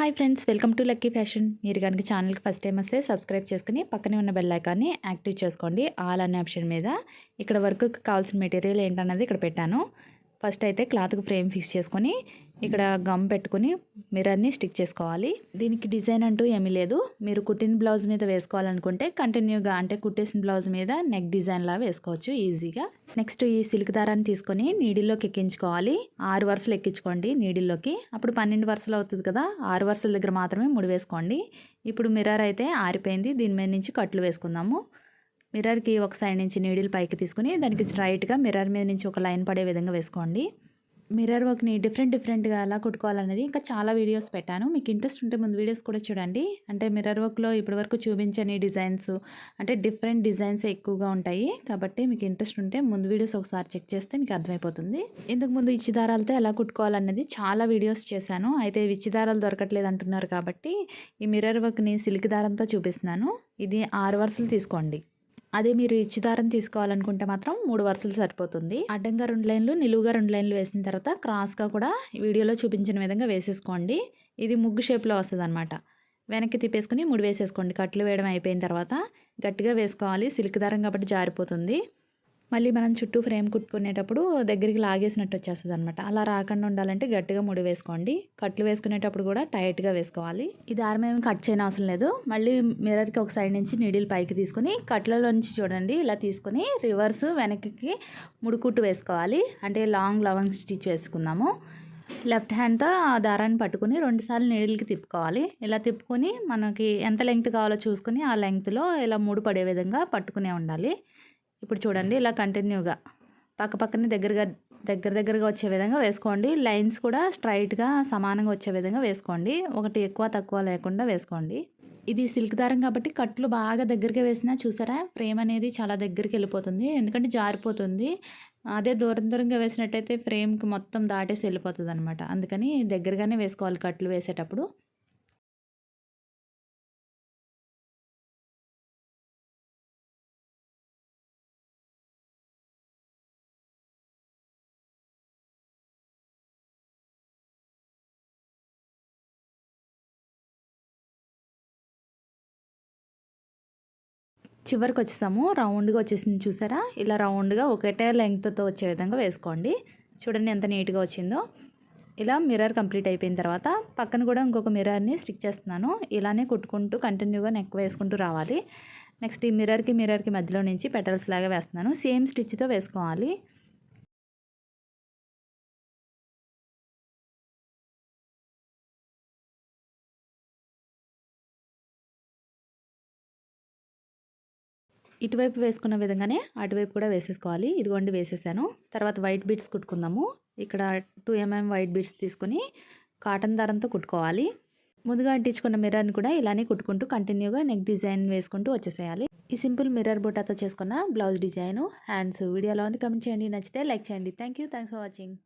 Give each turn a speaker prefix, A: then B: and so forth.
A: Hi friends welcome to lucky fashion. మీరు కనుక ఛానల్కి ఫస్ట్ టైం వస్తే సబ్స్క్రైబ్ చేసుకుని పక్కనే ఉన్న బెల్ ఐకాన్ని యాక్టివ్ చేసుకోండి. ఆల్ అనే ఆప్షన్ మీద ఇక్కడ వర్క్కి కావాల్సిన మెటీరియల్ ఏంటన్నది ఇక్కడ పెట్టాను. ఫస్ట్ అయితే క్లాత్కి ఫ్రేమ్ ఫిక్స్ చేసుకొని ఇక్కడ గమ్ పెట్టుకుని మిర్రర్ని స్టిక్ చేసుకోవాలి. దీనికి డిజైన్ అంటూ ఏమీ లేదు. మీరు కుట్టిన బ్లౌజ్ మీద వేసుకోవాలనుకుంటే కంటిన్యూగా అంటే కుట్టేసిన బ్లౌజ్ మీద నెక్ డిజైన్లా వేసుకోవచ్చు ఈజీగా. నెక్స్ట్ ఈ సిల్క్ దారాన్ని తీసుకొని నీడిల్లోకి ఎక్కించుకోవాలి. ఆరు వరుసలు ఎక్కించుకోండి నీడిల్లోకి. అప్పుడు పన్నెండు వరుసలు అవుతుంది కదా ఆరు వరుసల దగ్గర మాత్రమే ముడి వేసుకోండి. ఇప్పుడు మిర్రర్ అయితే ఆరిపోయింది. దీని మీద నుంచి కట్లు వేసుకుందాము. మిర్రర్కి ఒక సైడ్ నుంచి నీడిల్ పైకి తీసుకుని దానికి స్ట్రైట్గా మిర్రర్ మీద నుంచి ఒక లైన్ పడే విధంగా వేసుకోండి. మిర్రర్ వర్క్ని డిఫరెంట్ డిఫరెంట్గా ఎలా కుట్టుకోవాలనేది ఇంకా చాలా వీడియోస్ పెట్టాను. మీకు ఇంట్రెస్ట్ ఉంటే ముందు వీడియోస్ కూడా చూడండి. అంటే మిర్రర్ వర్క్లో ఇప్పటివరకు చూపించని డిజైన్స్ అంటే డిఫరెంట్ డిజైన్స్ ఎక్కువగా ఉంటాయి. కాబట్టి మీకు ఇంట్రెస్ట్ ఉంటే ముందు వీడియోస్ ఒకసారి చెక్ చేస్తే మీకు అర్థమైపోతుంది. ఇంతకు ముందు ఇచ్చి దారాలతో ఎలా కుట్టుకోవాలనేది చాలా వీడియోస్ చేశాను. అయితే ఇచ్చిదారాలు దొరకట్లేదు అంటున్నారు కాబట్టి ఈ మిర్రర్ వర్క్ని సిల్క్ దారంతో చూపిస్తున్నాను. ఇది ఆరు వరుసలు తీసుకోండి. అదే మీరు ఇచ్చి దారం తీసుకోవాలనుకుంటే మాత్రం మూడు వరుసలు సరిపోతుంది. అడ్డంగా రెండు లైన్లు నిలువుగా రెండు లైన్లు వేసిన తర్వాత క్రాస్గా కూడా వీడియోలో చూపించిన విధంగా వేసేసుకోండి. ఇది ముగ్గు షేప్లో వస్తుంది అనమాట వెనక్కి తిప్పేసుకుని ముడి వేసేసుకోండి. కట్లు వేయడం అయిపోయిన తర్వాత గట్టిగా వేసుకోవాలి. సిల్క్ దారం కాబట్టి జారిపోతుంది. మళ్ళీ మనం చుట్టూ ఫ్రేమ్ కుట్టుకునేటప్పుడు దగ్గరికి లాగేసినట్టు వచ్చేస్తుంది అనమాట అలా రాకుండా ఉండాలంటే గట్టిగా ముడి వేసుకోండి. కట్లు వేసుకునేటప్పుడు కూడా టైట్గా వేసుకోవాలి. ఈ దారం ఏమి కట్ చేయని అవసరం లేదు. మళ్ళీ మిర్రర్కి ఒక సైడ్ నుంచి నీడిల్ పైకి తీసుకొని కట్లలో నుంచి చూడండి ఇలా తీసుకొని రివర్స్ వెనక్కి ముడుకుట్టు వేసుకోవాలి. అంటే లాంగ్ లవంగ్ స్టిచ్ వేసుకుందాము. లెఫ్ట్ హ్యాండ్తో ఆ దారాన్ని పట్టుకుని రెండుసార్లు నీడిల్కి తిప్పుకోవాలి. ఇలా తిప్పుకొని మనకి ఎంత లెంగ్త్ కావాలో చూసుకుని ఆ లెంగ్త్లో ఇలా మూడు పడే విధంగా పట్టుకునే ఉండాలి. ఇప్పుడు చూడండి ఇలా కంటిన్యూగా. పక్క పక్కనే దగ్గరగా దగ్గర దగ్గరగా వచ్చే విధంగా వేసుకోండి. లైన్స్ కూడా స్ట్రైట్గా సమానంగా వచ్చే విధంగా వేసుకోండి. ఒకటి ఎక్కువ తక్కువ లేకుండా వేసుకోండి. ఇది సిల్క్ దారం కాబట్టి కట్లు బాగా దగ్గరగా వేసినా చూసారా? ఫ్రేమ్ అనేది చాలా దగ్గరికి వెళ్ళిపోతుంది. ఎందుకంటే జారిపోతుంది. అదే దూరం దూరంగా వేసినట్టయితే ఫ్రేమ్కి మొత్తం దాటేసి వెళ్ళిపోతుంది అనమాట అందుకని దగ్గరగానే వేసుకోవాలి కట్లు వేసేటప్పుడు. చివరికి వచ్చేసాము రౌండ్గా వచ్చేసింది చూసారా? ఇలా రౌండ్గా ఒకటే లెంగ్త్తో వచ్చే విధంగా వేసుకోండి. చూడండి ఎంత నీట్గా వచ్చిందో. ఇలా మిర్రర్ కంప్లీట్ అయిపోయిన తర్వాత పక్కన కూడా ఇంకొక మిర్రర్ని స్టిక్ చేస్తున్నాను. ఇలానే కుట్టుకుంటూ కంటిన్యూగా నెక్ వేసుకుంటూ రావాలి. నెక్స్ట్ ఈ మిర్రర్కి మిర్రర్కి మధ్యలో నుంచి పెటల్స్ లాగా వేస్తున్నాను. సేమ్ స్టిచ్తో వేసుకోవాలి. ఇటువైపు వేసుకున్న విధంగానే అటువైపు కూడా వేసేసుకోవాలి. ఇదిగోండి వేసేసాను. తర్వాత వైట్ బీడ్స్ కుట్టుకుందాము. ఇక్కడ టూ ఎంఎం వైట్ బీడ్స్ తీసుకొని కాటన్ దారంతో కుట్టుకోవాలి. ముందుగా అంటించుకున్న మిర్రర్ని కూడా ఇలానే కుట్టుకుంటూ కంటిన్యూగా నెక్ డిజైన్ వేసుకుంటూ వచ్చేసేయాలి. ఈ సింపుల్ మిర్రర్ బుటాతో చేసుకున్న బ్లౌజ్ డిజైన్ హ్యాండ్స్. వీడియోలో ఉంది? కమెంట్ చేయండి. నచ్చితే లైక్ చేయండి. Thank you thanks for watching.